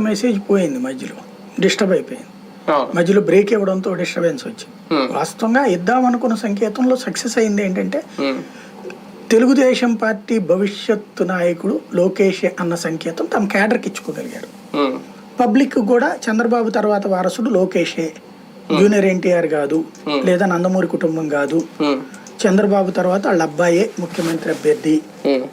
Message పోయింది మధ్యలో. Disturb అయిపోయింది. మధ్యలో బ్రేక్ ఇవ్వడంతో డిస్టర్బెన్స్ వచ్చింది. వాస్తవంగా ఇద్దాం అనుకున్న సంకేతంలో సక్సెస్ అయింది ఏంటంటే. తెలుగుదేశం పార్టీ భవిష్యత్తు నాయకుడు లోకేష్ అన్న సంకేతం తమ కేడర్కి ఇచ్చుకోగలిగారు ఉమ్. పబ్లిక్ కూడా చంద్రబాబు తర్వాత వారసుడు లోకేషే. జూనియర్ ఎన్టీఆర్ కాదు లేదా నందమూరి కుటుంబం కాదు. చంద్రబాబు తర్వాత వాళ్ళ అబ్బాయే ముఖ్యమంత్రి అభ్యర్థి.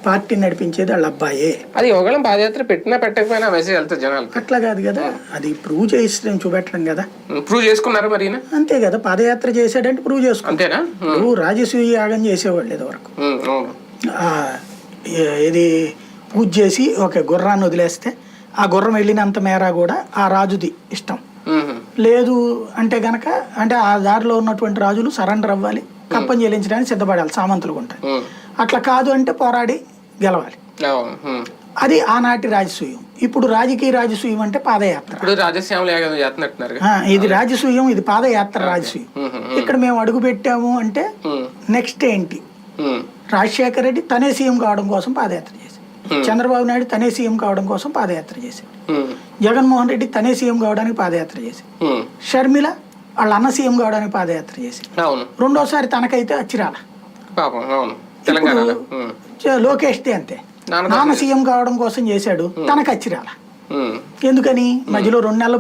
పార్టీ నడిపించేది వాళ్ళ అబ్బాయే. అది ఒకళ్ళం పాదయాత్ర పెట్టినా పెట్టకపోయినా మెసేజ్ వెళ్తుంది జనాలకి అట్లా కాదు కదా. అది ప్రూవ్ చేసి చూపెట్టడం కదా. ప్రూవ్ చేసుకున్నారు మరి? అంతే కదా. పాదయాత్ర చేశాడంటే ప్రూవ్ చేసుకో అంతేనా. నువ్వు రాజసూయ యాగం చేసేవాళ్ళు ఇదివరకు ఏ- ఇది పూజ చేసి ఒక గుర్రాన్ని వదిలేస్తే ఆ గుర్రం వెళ్ళినంత మేర కూడా ఆ రాజుది ఇష్టం. లేదు అంటే గనక అంటే ఆ దారిలో ఉన్నటువంటి రాజులు సరెండర్ అవ్వాలి. కప్పం చెల్లించడానికి సిద్ధపడాలి సామంతులు ఉంటాయి. అట్లా కాదు అంటే పోరాడి గెలవాలి. అది ఆనాటి రాజసూయం. ఇప్పుడు రాజకీయ రాజసూయం అంటే పాదయాత్ర. ఇది రాజసూయం ఇది పాదయాత్ర రాజసూయం. ఇక్కడ మేము అడుగు పెట్టాము అంటే నెక్స్ట్ ఏంటి? రాజశేఖర రెడ్డి తనే సీఎం కావడం కోసం పాదయాత్ర చేశాడు. చంద్రబాబు నాయుడు తనే సీఎం కావడం కోసం పాదయాత్ర చేశాడు. జగన్మోహన్ రెడ్డి తనే సీఎం కావడానికి పాదయాత్ర చేశాడు. షర్మిల వాళ్ళ అన్న సీఎం కావడానికి పాదయాత్ర అవును. రెండోసారి తనకైతే అచ్చిరాల. చ- లోకేష్ది అంతే. నాన్న సీఎం కావడం కోసం చేశాడు. తనకు అచ్చిరాల. ఎందుకని? మధ్యలో రెండు నెలల